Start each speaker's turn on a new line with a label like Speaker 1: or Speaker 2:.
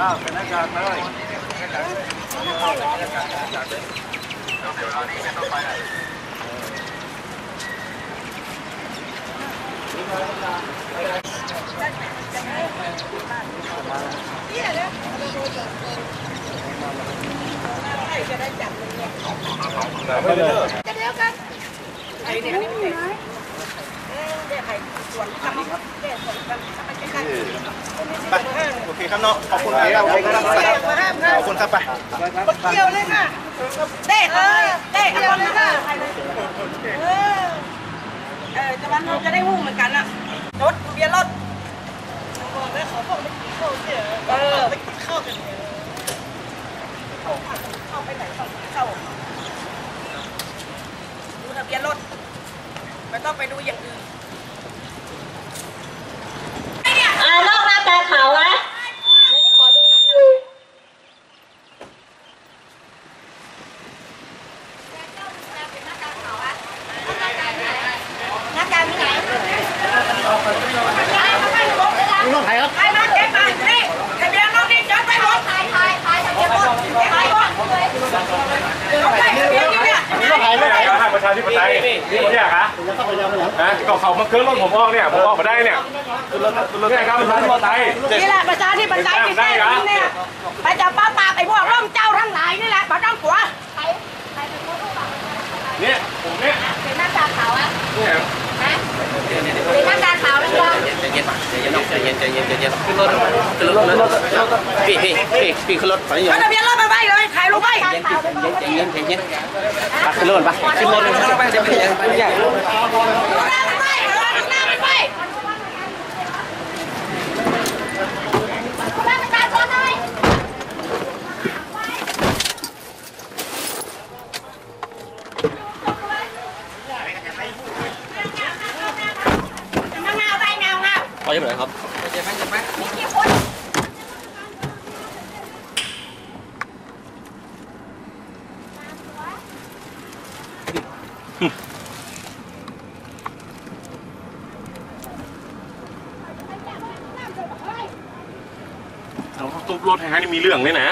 Speaker 1: อ้าวเป็นนักการเลย
Speaker 2: เดี๋ยวเรานี้ไม่ต้องไปไหนเนี่ยนะจะได้จับเลยเนี่ยเดี๋ยวกันไอ้เนี่
Speaker 1: ยนี่ โอเคครับเนาะขอบคุณครับขอบคุณครับไปขอบคุณครับไป
Speaker 2: เกี่ยวเลยค่ะเตะเลยเตะกันเลยค่ะเออเออจะวันเราจะได้หู้เหมือนกันอะรถเบียร์รถบอกแล้วเขาบอกไม่กินข้าวเนี่ยเออไม่กินข้าวกันเนี่ยเข้าเข้าไปไหนเข้าเข้าดูทะเบียนรถ ไม่ต้องไปดูอย่างอื่น
Speaker 3: อ่านอกหน้าตาขาวนะ
Speaker 2: นักการที่ไหนรถไถครับไถมาเก็บมานี่ทะเบียนรถนี่จอดไปรถไถไถไถทะเบียนรถเก็บไปรถรถไถทะเบียนนี่เนี่ย
Speaker 1: รถไถรถไถ
Speaker 4: ก็ ทางประชาธิปไตยนี่เนี่ยฮะฮะก็เขามาเกินรถผมออกเนี่ยผมออกมาได้เนี่ยเนี่ยครับประชาธิปไตย
Speaker 2: นี่แหละประชาธิปไตยที่แท้จริงเนี่ยไปจับป้าปราบไอ้พวกร่มเจ้าทั้งหลายนี่แหละมาต้องกลัว
Speaker 4: เนี่ยผมเนี่ย
Speaker 3: เป็นหน้าตาขาวอะ
Speaker 4: เนี่ย
Speaker 3: เป็นหน้าตาขาวแล้วก็
Speaker 5: ใจเย็นใจเย็นน้องใจเย็นใจเย็นใจเย็นขึ้นรถขึ้นรถขึ้นรถพี่พี่พี่พี่ขึ้นรถไปอยู่
Speaker 2: เอาทะเบียนรถไปไว้เลยถ่ายรูปไว้
Speaker 5: ใจเย็นเย็นไปขึ้นรถไปขึ้นรถไปเดี๋ยวพี่ใหญ่
Speaker 1: ขอยังไงครับ
Speaker 5: เจ็บไหมเจ็บไหม
Speaker 4: เอาตุ๊บรถแท้นี่มีเรื่องเลยนะ